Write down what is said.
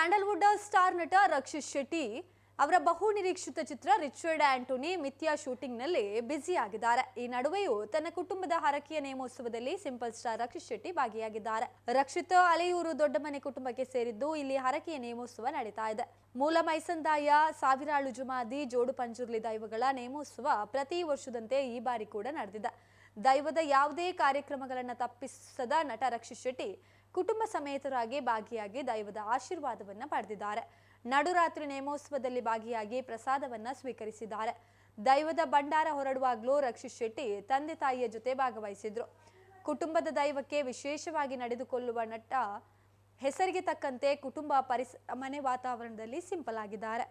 Sandalwood star ನಟ ರಕ್ಷಿತ್ ಶೆಟ್ಟಿ ಅವರ ಬಹು ನಿರೀಕ್ಷಿತ ಚಿತ್ರ ರಿಚರ್ಡ್ ಆಂಟೋನಿ ಮಿಥ್ಯಾ ಶೂಟಿಂಗ್ನಲ್ಲಿ ಬ್ಯುಸಿ ಆಗಿದ್ದಾರೆ ಈ ನಡುವೆಯೂ ತನ್ನ ಕುಟುಂಬದ ಹರಕೆಯ ನೇಮೋತ್ಸವದಲ್ಲಿ ಸಿಂಪಲ್ ಸ್ಟಾರ್ ರಕ್ಷಿತ್ ಶೆಟ್ಟಿ ಭಾಗಿಯಾಗಿದ್ದಾರೆ. ರಕ್ಷಿತ್ ಅಲೆಯೂರು ದೊಡ್ಡ ಮನೆ ಕುಟುಂಬಕ್ಕೆ ಸೇರಿದ್ದು ಇಲ್ಲಿ ಹರಕೆಯ ನೇಮೋತ್ಸವ ನಡೀತಾ ಇದೆ. ಮೂಲ ಮೈಸಂದಾಯ ಸಾವಿರಾಳು ಜುಮಾದಿ, ಜೋಡು ಪಂಜುರ್ಲಿ ದೈವಗಳ ನೇಮೋತ್ಸವ ಪ್ರತಿ ವರ್ಷದಂತೆ ಈ ಬಾರಿ ಕೂಡ ನಡೆದಿದೆ. ದೈವದ ಯಾವುದೇ ಕಾರ್ಯಕ್ರಮಗಳನ್ನು ತಪ್ಪಿಸದ ನಟ ರಕ್ಷಿತ್ ಶೆಟ್ಟಿ ಕುಟುಂಬ ಸಮೇತರಾಗಿ ಭಾಗಿಯಾಗಿ ದೈವದ ಆಶೀರ್ವಾದವನ್ನು ಪಡೆದಿದ್ದಾರೆ. ನಡುರಾತ್ರಿ ನೇಮೋತ್ಸವದಲ್ಲಿ ಭಾಗಿಯಾಗಿ ಪ್ರಸಾದವನ್ನ ಸ್ವೀಕರಿಸಿದ್ದಾರೆ. ದೈವದ ಭಂಡಾರ ಹೊರಡುವಾಗಲೂ ರಕ್ಷಿತ್ ಶೆಟ್ಟಿ ತಂದೆ ತಾಯಿಯ ಜೊತೆ ಭಾಗವಹಿಸಿದ್ರು. ಕುಟುಂಬದ ದೈವಕ್ಕೆ ವಿಶೇಷವಾಗಿ ನಡೆದುಕೊಳ್ಳುವ ನಟ ಹೆಸರಿಗೆ ತಕ್ಕಂತೆ ಕುಟುಂಬ ಪರಿಸ ಮನೆ ವಾತಾವರಣದಲ್ಲಿ ಸಿಂಪಲ್ ಆಗಿದ್ದಾರೆ